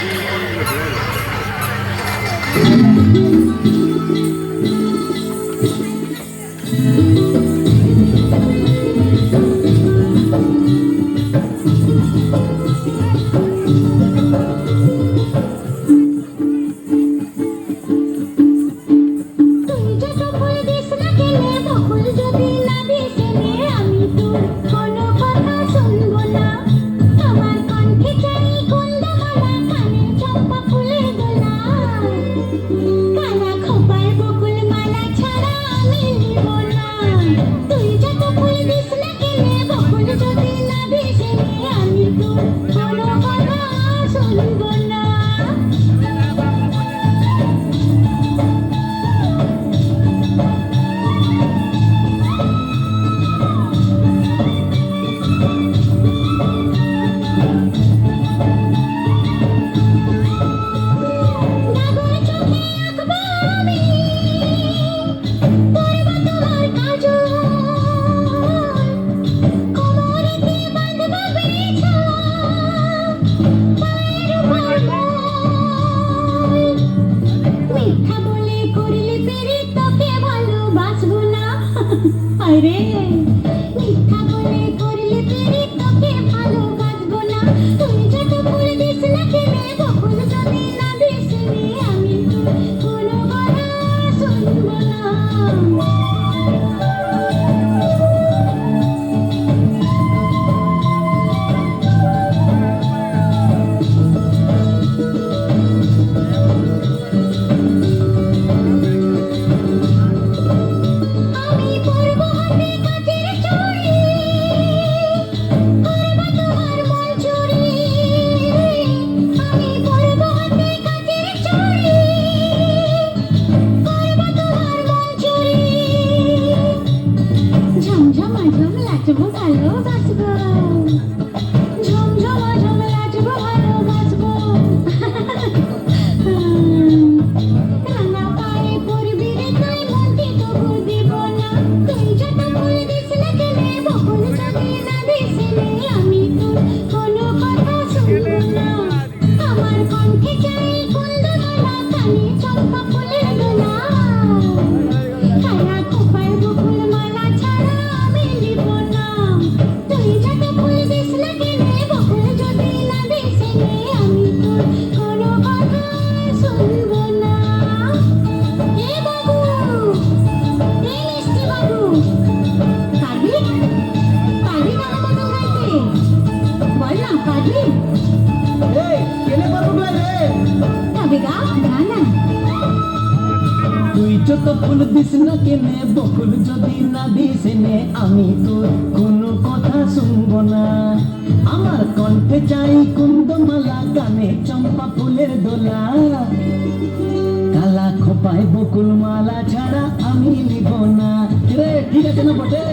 Thank you. তোকে ভালোবাসবো না। আরে মিথ্যা বলে করলে পেরে Thank you. তুই যত ফুল দিস না কেনে বকুল যদি না দিস নে, আমি তোর কোনো কথা শুনব না। আমার কণ্ঠে চাই কুন্দমালা কানে চম্পা ফুলের দোলা। কালা খোপায় বকুল মালা ছাড়া আমি নিব না। রে, ঠিক আছে না বটে?